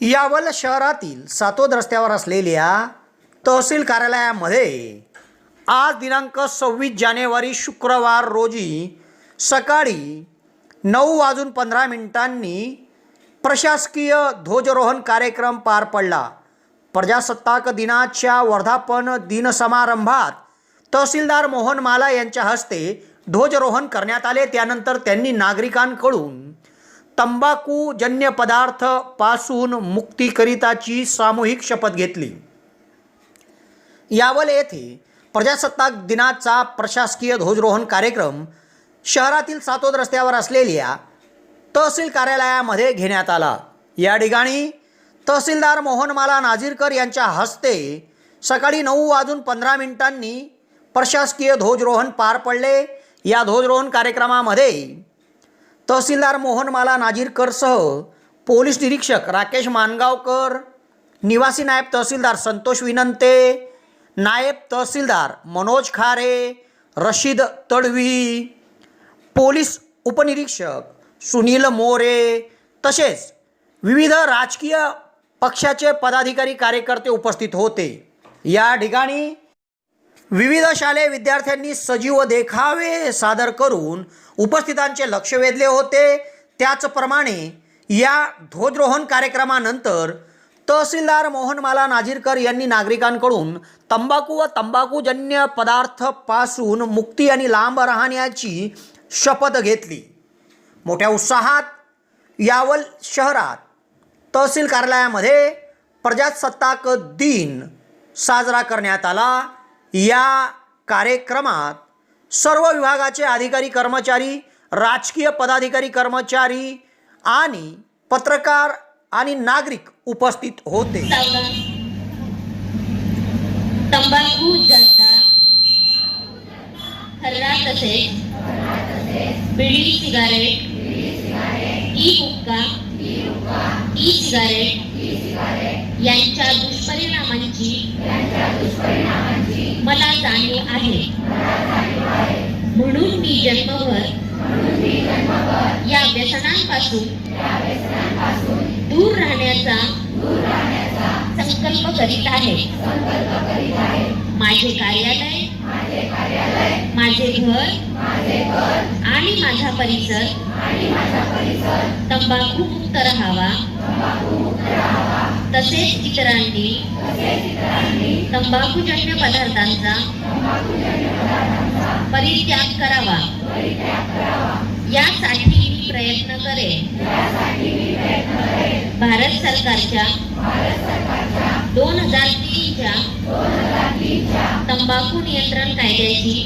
यावल शहरातील सातोद रस्त्यावर असलेल्या तहसील कार्यालयामध्ये आज दिनांक सव्वीस जानेवारी शुक्रवार रोजी सकाळी नऊ वाजून पंधरा मिनिटांनी प्रशासकीय ध्वजरोहण कार्यक्रम पार पडला. प्रजासत्ताक दिनाच्या वर्धापन दिन समारंभात तहसीलदार मोहन माला यांच्या हस्ते ध्वजरोहण करण्यात आले. त्यानंतर त्यांनी नागरिकांकडून तंबाखूजन्य पदार्थपासून मुक्तीकरिताची सामूहिक शपथ घेतली. यावल येथे प्रजासत्ताक दिनाचा प्रशासकीय ध्वजरोहण कार्यक्रम शहरातील सातोद रस्त्यावर असलेल्या तहसील कार्यालयामध्ये घेण्यात आला. या ठिकाणी तहसीलदार मोहनमाला नाझीरकर यांच्या हस्ते सकाळी नऊ वाजून पंधरा मिनिटांनी प्रशासकीय ध्वजरोहण पार पडले. या ध्वजरोहण कार्यक्रमामध्ये तहसीलदार मोहनमाला नाजीरकरसह पोलीस निरीक्षक राकेश मानगावकर निवासी नायब तहसीलदार संतोष विनंते नायब तहसीलदार मनोज खारे रशीद तडवी पोलीस उपनिरीक्षक सुनील मोरे तसेच विविध राजकीय पक्षाचे पदाधिकारी कार्यकर्ते उपस्थित होते. या ठिकाणी विविध शालेय विद्यार्थ्यांनी सजीव देखावे सादर करून उपस्थितांचे लक्ष वेधले होते. त्याचप्रमाणे या ध्वजरोहण कार्यक्रमानंतर तहसीलदार मोहनमाला नाझीरकर यांनी नागरिकांकडून तंबाखू व तंबाखूजन्य पदार्थपासून मुक्ती आणि लांब राहण्याची शपथ घेतली. मोठ्या उत्साहात यावल शहरात तहसील कार्यालयामध्ये प्रजासत्ताक दिन साजरा करण्यात आला. या कार्यक्रमात सर्व विभागाचे अधिकारी कर्मचारी राजकीय पदाधिकारी कर्मचारी आणि पत्रकार आणि नागरिक उपस्थित होते. तंबाखू जनता तसेच बिडी सिगारेट ई हुक्का ई सिगारेट यांच्या दुष्परिणामांची मला जाणीव आहे. म्हणून मी जन्मभर या व्यसनांपासून दूर राहण्याचा संकल्प करीत आहे. माझे कार्यालय माझे घर आणि माझा परिसर तंबाखू मुक्त राहावा. तसेच इतरांनी तंबाखूजन्य पदार्थांचा परित्याग करावा. यासाठी मी प्रयत्न करेन. भारत सरकारच्या दोन हजार तीनच्या तंबाखू नियंत्रण कायद्याची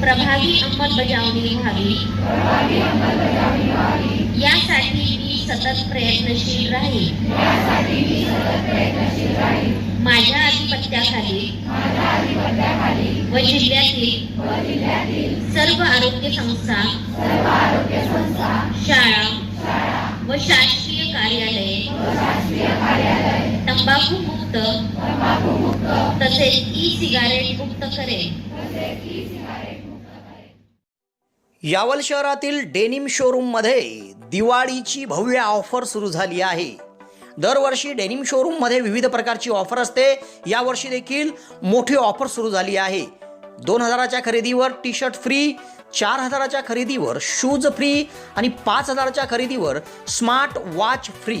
प्रभावी अंमलबजावणी व्हावी. यासाठी मी सतत प्रयत्नशील राहील. माझ्या आधिपत्याखाली व जिल्ह्यातील सर्व आरोग्य संस्था तंबाखू मुक्त तसेच ई सिगारेट मुक्त करेल. यावल शहरातील डेनिम शोरूममध्ये दिवाळीची भव्य ऑफर सुरू झाली आहे. दरवर्षी डेनिम शोरूममध्ये विविध प्रकारची ऑफर असते. यावर्षी देखील मोठी ऑफर सुरू झाली आहे. दोन हजाराच्या खरेदीवर टी शर्ट फ्री चार हजाराच्या खरेदीवर शूज फ्री आणि पाच हजाराच्या खरेदीवर स्मार्ट वॉच फ्री.